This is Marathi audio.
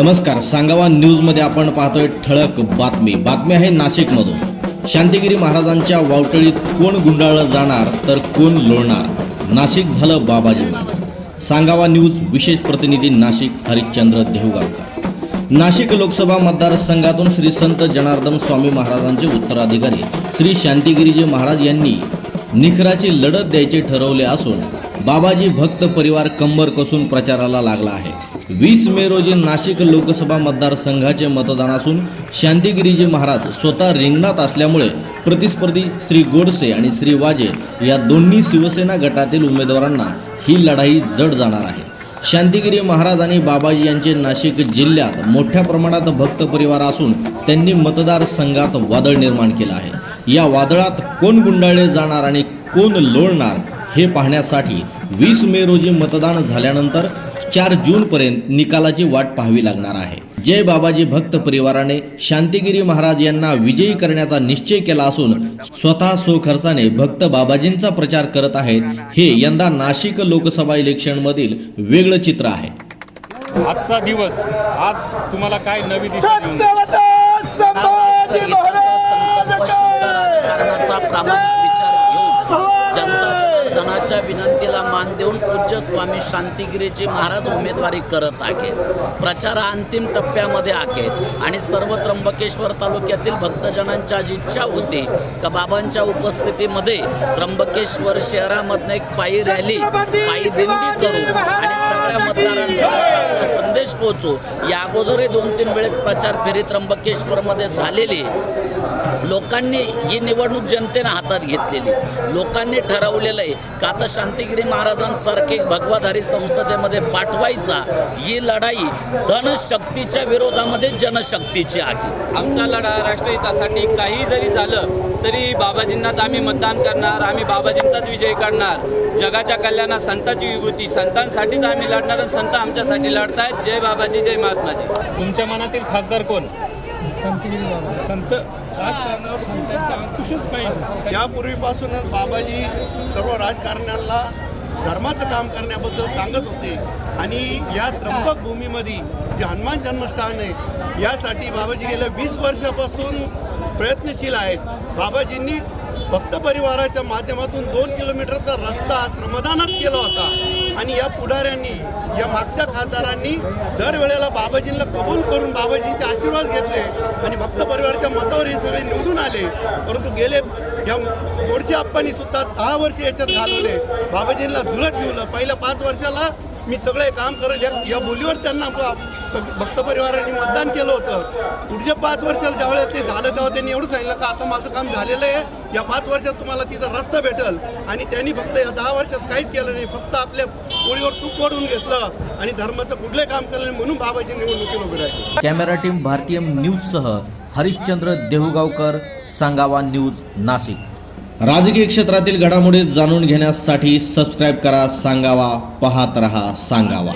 नमस्कार सांगावा न्यूजमध्ये आपण पाहतोय ठळक बातमी. बातमी आहे नाशिकमधून. शांतिगिरी महाराजांच्या वावटळीत कोण गुंडाळलं जाणार तर कोण लोळणार? नाशिक झालं बाबाजी सांगावा न्यूज विशेष प्रतिनिधी नाशिक हरिश्चंद्र देहुगावकर नाशिक लोकसभा मतदारसंघातून श्री संत जनार्दन स्वामी महाराजांचे उत्तराधिकारी श्री शांतिगिरीजी महाराज यांनी निखराची लढत द्यायचे ठरवले असून बाबाजी भक्त परिवार कंबर कसून प्रचाराला लागला आहे. वीस मे रोजी नाशिक लोकसभा मतदारसंघाचे मतदान असून शांतिगिरीजी महाराज स्वतः रिंगणात असल्यामुळे प्रतिस्पर्धी श्री गोडसे आणि श्री वाजे या दोन्ही शिवसेना गटातील उमेदवारांना ही लढाई जड जाणार आहे. शांतिगिरी महाराज आणि बाबाजी यांचे नाशिक जिल्ह्यात मोठ्या प्रमाणात भक्त परिवार असून त्यांनी मतदारसंघात वादळ निर्माण केलं आहे. या वादळात कोण गुंडाळले जाणार आणि कोण लोळणार हे पाहण्यासाठी वीस मे रोजी मतदान झाल्यानंतर चार जूनपर्यंत निकालाची वाट पाहावी लागणार आहे. जय बाबाजी भक्त परिवाराने शांतिगिरी महाराज यांना विजयी करण्याचा निश्चय केला असून स्वतः स्वखर्चाने भक्त बाबाजींचा प्रचार करत आहेत हे यंदा नाशिक लोकसभा इलेक्शन मधील वेगळं चित्र आहे. आजचा दिवस आज तुम्हाला काय नवी दिशा देऊन संकल्प शुद्ध राजकारणाचा प्रामाणिक विचार घेऊन जनता जनार्दनाच्या विनंतीला मान देऊन पूज्य स्वामी शांतिगिरीजी महाराज उमेदवारी करत आहेत. प्रचार हा अंतिम टप्प्यामध्ये आहेत आणि सर्व त्र्यंबकेश्वर तालुक्यातील भक्तजनांची आज इच्छा होती का बाबांच्या उपस्थितीमध्ये त्र्यंबकेश्वर शहरामधनं एक पायी रॅली पायी दिंडी करू आणि सगळ्या मतदारांना संदेश पोहोचू या अगोदरही दोन तीन वेळेस प्रचार फेरी त्र्यंबकेश्वरमध्ये झालेली. लोकांनी ही निवडणूक जनतेनं हातात घेतलेली. लोकांनी ठरवलेलं आहे का आता शांतिगिरी महाराजांसारखे भगवाधारी संसदेमध्ये पाठवायचा ही लढाई धनशक्तीच्या विरोधामध्ये जनशक्तीची आहे. आमचा लढा राष्ट्रहितासाठी काही जरी झालं तरी बाबाजींनाच आम्ही मतदान करणार आम्ही बाबाजींचाच विजय करणार. जगाच्या कल्याणात संतांची विभूती संतांसाठीच आम्ही लढणार आणि संत आमच्यासाठी लढतायत. जय बाबाजी जय माता महात्माजी तुमच्या मनातील खासदार कोण? संत राजकारणावर संतांचा अंकुशच पाहिजे. यापूर्वीपासूनच बाबाजी सर्व राजकारण्यांना धर्माचं काम करण्याबद्दल सांगत होते. आणि या त्र्यंबक भूमीमध्ये जे हनुमान जन्मस्थान आहे यासाठी बाबाजी गेल्या वीस वर्षापासून प्रयत्नशील आहेत. बाबाजींनी भक्त परिवाराच्या माध्यमातून दोन किलोमीटरचा रस्ता श्रमदानात केला होता. आणि या पुढाऱ्यांनी या मागच्या खासदारांनी दरवेळेला बाबाजींना कबूल करून बाबाजींचे आशीर्वाद घेतले आणि भक्त परिवाराच्या मतावर हे सगळे निवडून आले. परंतु गेले या गोडशे आप्पांनी सुद्धा दहा वर्ष याच्यात घालवले. बाबाजींना झुलत ठेवलं. पहिल्या पाच वर्षाला मी सगळे काम करेल या बोलीवर त्यांना भक्त परिवारांनी मतदान केलं होतं. पुढच्या पाच वर्षाला ज्यावेळेस ते झालं तेव्हा त्यांनी एवढं सांगितलं का आता माझं काम झालेलं आहे. या पाच वर्षात तुम्हाला तिथं रस्ता भेटल. आणि त्यांनी फक्त या दहा वर्षात काहीच केलं नाही. फक्त आपल्या पोळीवर तूप पडून घेतलं आणि धर्माचं कुठलंही काम केलं नाही म्हणून बाबाजी निवडणुकीला उभे राहिले. कॅमेरा टीम भारतीय न्यूजसह हरिश्चंद्र देहुगावकर सांगावा न्यूज नाशिक. राजकीय क्षेत्रातील घडामोडी जाणून घेण्यासाठी सबस्क्राईब करा सांगावा पाहत रहा सांगावा.